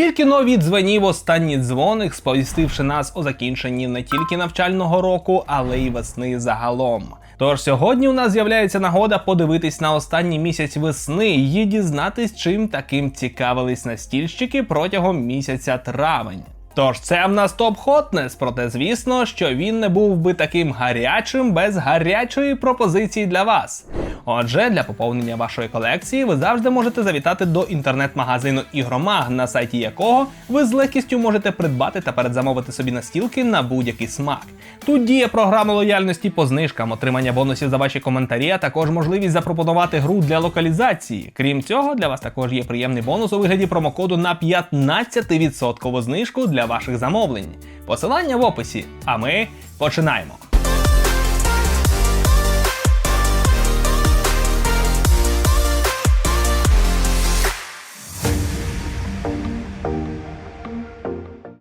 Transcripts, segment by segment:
Тільки но віддзвенів останній дзвоник, сповістивши нас у закінченні не тільки навчального року, але й весни загалом. Тож сьогодні у нас з'являється нагода подивитись на останній місяць весни і дізнатись, чим таким цікавились настільщики протягом місяця травень. Тож це в нас топ хотнес, проте звісно, що він не був би таким гарячим без гарячої пропозиції для вас. Отже, для поповнення вашої колекції ви завжди можете завітати до інтернет-магазину Ігромаг, на сайті якого ви з легкістю можете придбати та передзамовити собі настілки на будь-який смак. Тут діє програма лояльності по знижкам, отримання бонусів за ваші коментарі, а також можливість запропонувати гру для локалізації. Крім цього, для вас також є приємний бонус у вигляді промокоду на 15% знижку для ваших замовлень. Посилання в описі. А ми починаємо.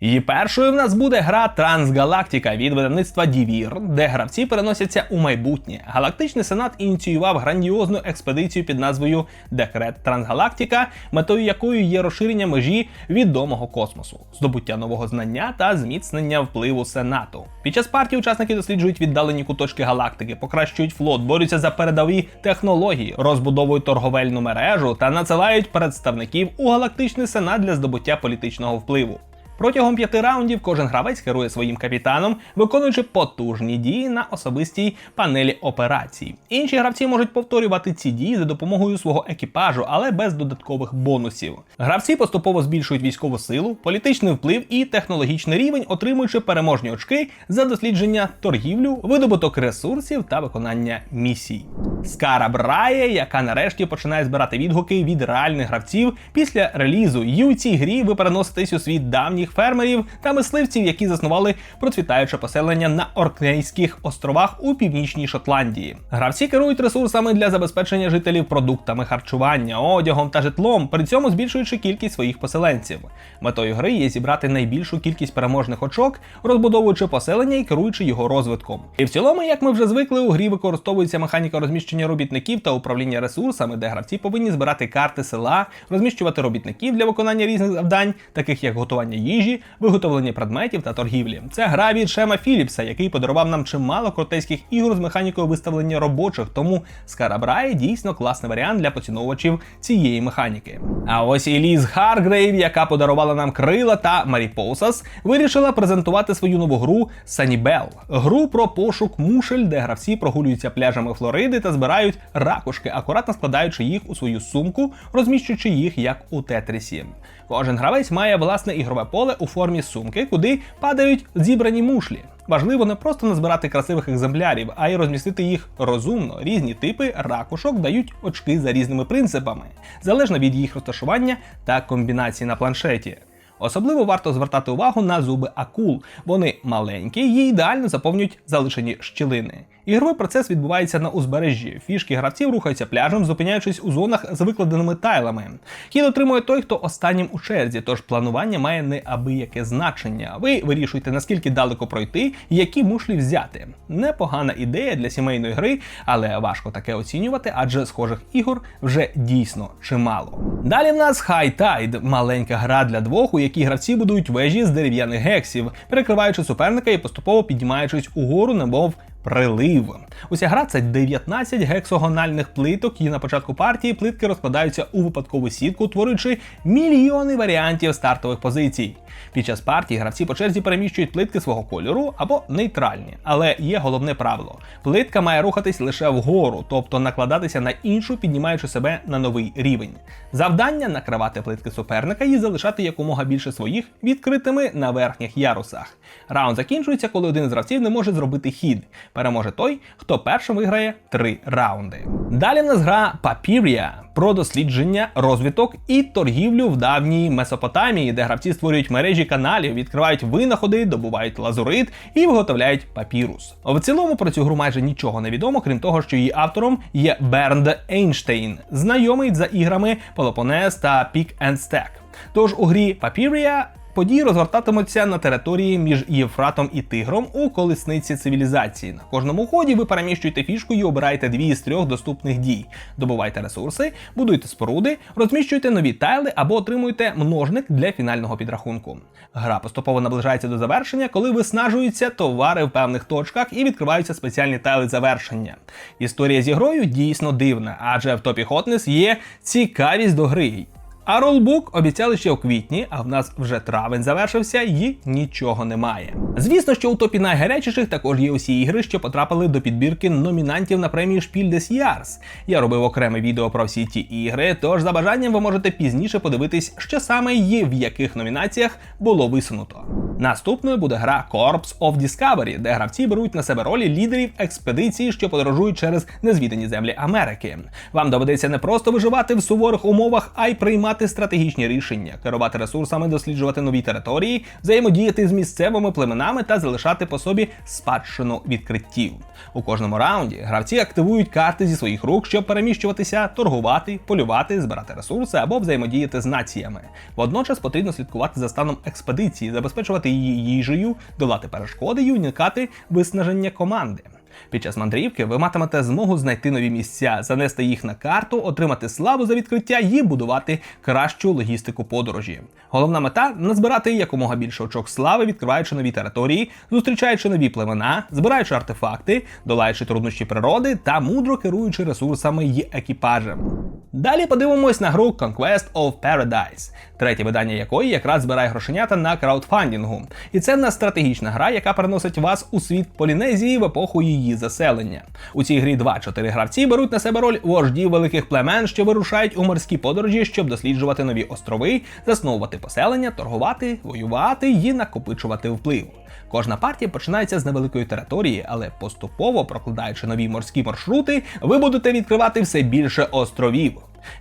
І першою в нас буде гра Трансгалактика від видавництва Дівір, де гравці переносяться у майбутнє. Галактичний сенат ініціював грандіозну експедицію під назвою Декрет Трансгалактика, метою якої є розширення межі відомого космосу, здобуття нового знання та зміцнення впливу сенату. Під час партії учасники досліджують віддалені куточки галактики, покращують флот, борються за передові технології, розбудовують торговельну мережу та надсилають представників у галактичний сенат для здобуття політичного впливу. Протягом п'яти раундів кожен гравець керує своїм капітаном, виконуючи потужні дії на особистій панелі операцій. Інші гравці можуть повторювати ці дії за допомогою свого екіпажу, але без додаткових бонусів. Гравці поступово збільшують військову силу, політичний вплив і технологічний рівень, отримуючи переможні очки за дослідження торгівлю, видобуток ресурсів та виконання місій. Скара Брає, яка нарешті починає збирати відгуки від реальних гравців після релізу. І у цій грі ви переноситесь у світ давніх фермерів та мисливців, які заснували процвітаюче поселення на Оркнейських островах у північній Шотландії. Гравці керують ресурсами для забезпечення жителів продуктами харчування, одягом та житлом, при цьому збільшуючи кількість своїх поселенців. Метою гри є зібрати найбільшу кількість переможних очок, розбудовуючи поселення і керуючи його розвитком. І в цілому, як ми вже звикли, у грі використовується механіка розміщення робітників та управління ресурсами, де гравці повинні збирати карти села, розміщувати робітників для виконання різних завдань, таких як готування їжі, виготовлення предметів та торгівлі. Це гра від Шема Філіпса, який подарував нам чимало крутейських ігор з механікою виставлення робочих, тому Скарабрай дійсно класний варіант для поціновувачів цієї механіки. А ось і Харгрейв, яка подарувала нам крила та Маріпосас, вирішила презентувати свою нову гру Санібел. Гру про пошук мушель, де гравці прогулюються пляжами Флориди та збирають ракушки, акуратно складаючи їх у свою сумку, розміщуючи їх як у тетрісі. Кожен гравець має власне ігрове поле у формі сумки, куди падають зібрані мушлі. Важливо не просто назбирати красивих екземплярів, а й розмістити їх розумно. Різні типи ракушок дають очки за різними принципами, залежно від їх розташування та комбінації на планшеті. Особливо варто звертати увагу на зуби акул. Вони маленькі і ідеально заповнюють залишені щілини. Ігровий процес відбувається на узбережжі. Фішки гравців рухаються пляжем, зупиняючись у зонах з викладеними тайлами. Хід отримує той, хто останнім у черзі, тож планування має неабияке значення. Ви вирішуєте, наскільки далеко пройти і які мушлі взяти. Непогана ідея для сімейної гри, але важко таке оцінювати, адже схожих ігор вже дійсно чимало. Далі в нас High Tide – маленька гра для двох, у якій гравці будують вежі з дерев'яних гексів, перекриваючи суперника і поступово піднімаючись угору, немов Прилив. Уся гра це 19 гексагональних плиток, і на початку партії плитки розкладаються у випадкову сітку, утворюючи мільйони варіантів стартових позицій. Під час партії гравці по черзі переміщують плитки свого кольору або нейтральні. Але є головне правило: плитка має рухатись лише вгору, тобто накладатися на іншу, піднімаючи себе на новий рівень. Завдання накривати плитки суперника і залишати якомога більше своїх відкритими на верхніх ярусах. Раунд закінчується, коли один з гравців не може зробити хід. Переможе той, хто першим виграє три раунди. Далі в нас гра Papiria про дослідження, розвиток і торгівлю в давній Месопотамії, де гравці створюють мережі каналів, відкривають винаходи, добувають лазурит і виготовляють папірус. В цілому про цю гру майже нічого не відомо, крім того, що її автором є Бернд Ейнштейн, знайомий за іграми Peloponnes та Pick and. Тож у грі Papiria Події розгортатимуться на території між Євфратом і Тигром у колесниці цивілізації. На кожному ході ви переміщуєте фішку і обираєте дві з трьох доступних дій: добувайте ресурси, будуйте споруди, розміщуйте нові тайли або отримуєте множник для фінального підрахунку. Гра поступово наближається до завершення, коли виснажуються товари в певних точках і відкриваються спеціальні тайли завершення. Історія з ігрою дійсно дивна, адже в топі Hotness є цікавість до гри. А ролбук обіцяли ще у квітні, а в нас вже травень завершився і нічого немає. Звісно, що у топі найгарячіших також є усі ігри, що потрапили до підбірки номінантів на премію Spiel des Jahres. Я робив окреме відео про всі ті ігри, тож за бажанням ви можете пізніше подивитись, що саме є в яких номінаціях було висунуто. Наступною буде гра Corps of Discovery, де гравці беруть на себе ролі лідерів експедиції, що подорожують через незвідані землі Америки. Вам доведеться не просто виживати в суворих умовах, а й приймати стратегічні рішення, керувати ресурсами, досліджувати нові території, взаємодіяти з місцевими племенами та залишати по собі спадщину відкриттів. У кожному раунді гравці активують карти зі своїх рук, щоб переміщуватися, торгувати, полювати, збирати ресурси або взаємодіяти з націями. Водночас потрібно слідкувати за станом експедиції, забезпечувати її їжею, долати перешкоди і уникати виснаження команди. Під час мандрівки ви матимете змогу знайти нові місця, занести їх на карту, отримати славу за відкриття і будувати кращу логістику подорожі. Головна мета назбирати якомога більше очок слави, відкриваючи нові території, зустрічаючи нові племена, збираючи артефакти, долаючи труднощі природи та мудро керуючи ресурсами й екіпажем. Далі подивимось на гру Conquest of Paradise, третє видання якої якраз збирає грошенята на краудфандингу. І це в нас стратегічна гра, яка переносить вас у світ Полінезії в епоху її заселення. У цій грі 2-4 гравці беруть на себе роль вождів великих племен, що вирушають у морські подорожі, щоб досліджувати нові острови, засновувати поселення, торгувати, воювати і накопичувати вплив. Кожна партія починається з невеликої території, але поступово прокладаючи нові морські маршрути, ви будете відкривати все більше островів.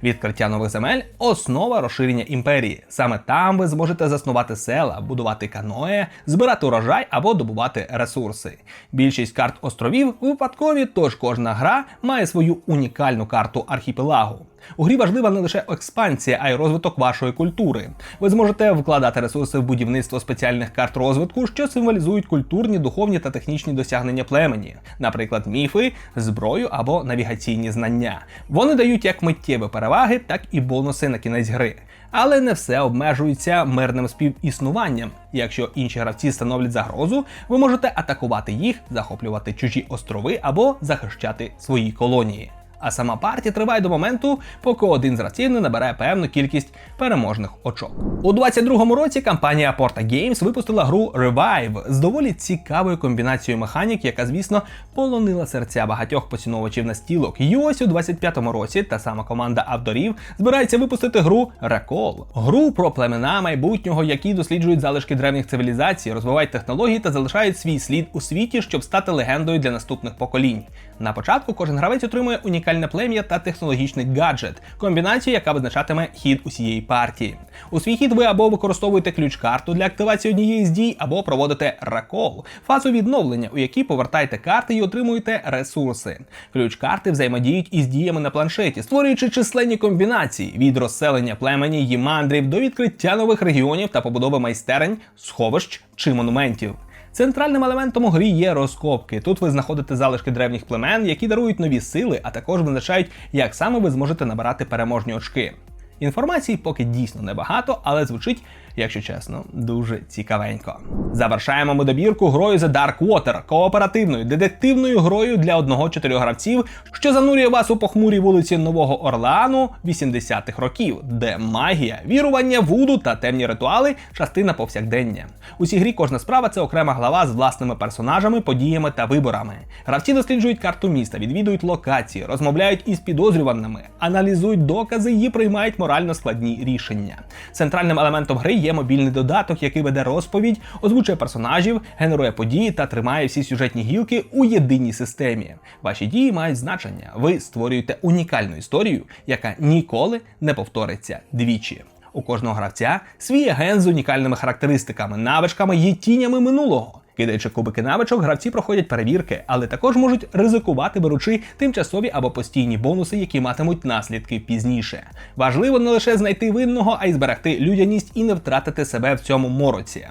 Відкриття нових земель основа розширення імперії. Саме там ви зможете заснувати села, будувати каное, збирати урожай або добувати ресурси. Більшість карт островів випадкові, тож кожна гра має свою унікальну карту архіпелагу. У грі важлива не лише експансія, а й розвиток вашої культури. Ви зможете вкладати ресурси в будівництво спеціальних карт розвитку, що символізують культурні, духовні та технічні досягнення племені, наприклад, міфи, зброю або навігаційні знання. Вони дають як миттєві переваги, так і бонуси на кінець гри. Але не все обмежується мирним співіснуванням. Якщо інші гравці становлять загрозу, ви можете атакувати їх, захоплювати чужі острови або захищати свої колонії а сама партія триває до моменту, поки один з гравців не набере певну кількість переможних очок. У 22-му році компанія Porta Games випустила гру Revive з доволі цікавою комбінацією механік, яка, звісно, полонила серця багатьох поціновувачів настілок. І ось у 25-му році та сама команда авторів збирається випустити гру Recall. гру про племена майбутнього, які досліджують залишки древніх цивілізацій, розвивають технології та залишають свій слід у світі, щоб стати легендою для наступних поколінь. На початку кожен гравець отримує унікальне плем'я та технологічний гаджет, комбінацію, яка визначатиме хід усієї партії. У свій хід ви або використовуєте ключ-карту для активації однієї з дій, або проводите ракол, фазу відновлення, у якій повертаєте карти і отримуєте ресурси. Ключ-карти взаємодіють із діями на планшеті, створюючи численні комбінації від розселення племені і мандрів до відкриття нових регіонів та побудови майстерень, сховищ чи монументів. Центральним елементом у грі є розкопки. Тут ви знаходите залишки древніх племен, які дарують нові сили, а також визначають, як саме ви зможете набирати переможні очки. Інформації поки дійсно небагато, але звучить якщо чесно, дуже цікавенько. Завершаємо ми добірку грою The Dark Water, кооперативною детективною грою для одного-чотирьох гравців, що занурює вас у похмурі вулиці Нового Орлеану 80-х років, де магія, вірування, вуду та темні ритуали частина повсякдення. У цій грі кожна справа це окрема глава з власними персонажами, подіями та виборами. Гравці досліджують карту міста, відвідують локації, розмовляють із підозрюваними, аналізують докази і приймають морально складні рішення. Центральним елементом гри є мобільний додаток, який веде розповідь, озвучує персонажів, генерує події та тримає всі сюжетні гілки у єдиній системі. Ваші дії мають значення. Ви створюєте унікальну історію, яка ніколи не повториться двічі. У кожного гравця свій агент з унікальними характеристиками, навичками і тінями минулого. Кидаючи кубики навичок, гравці проходять перевірки, але також можуть ризикувати, беручи тимчасові або постійні бонуси, які матимуть наслідки пізніше. Важливо не лише знайти винного, а й зберегти людяність і не втратити себе в цьому мороці.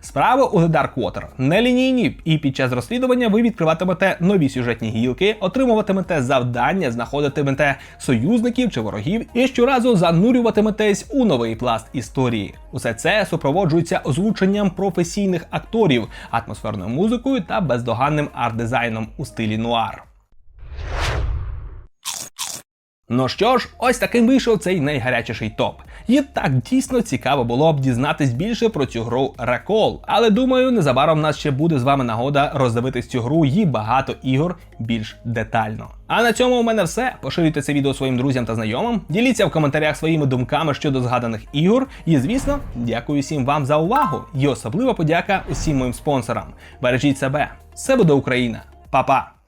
Справи у The Dark Water нелінійні, і під час розслідування ви відкриватимете нові сюжетні гілки, отримуватимете завдання, знаходитимете союзників чи ворогів, і щоразу занурюватиметесь у новий пласт історії. Усе це супроводжується озвученням професійних акторів, атмосферною музикою та бездоганним арт-дизайном у стилі нуар. Ну що ж, ось таким вийшов цей найгарячіший топ. І так дійсно цікаво було б дізнатись більше про цю гру Recall. Але думаю, незабаром нас ще буде з вами нагода роздивитись цю гру і багато ігор більш детально. А на цьому у мене все. Поширюйте це відео своїм друзям та знайомим. Діліться в коментарях своїми думками щодо згаданих ігор. І звісно, дякую всім вам за увагу. І особлива подяка усім моїм спонсорам. Бережіть себе. Все буде Україна. Па-па!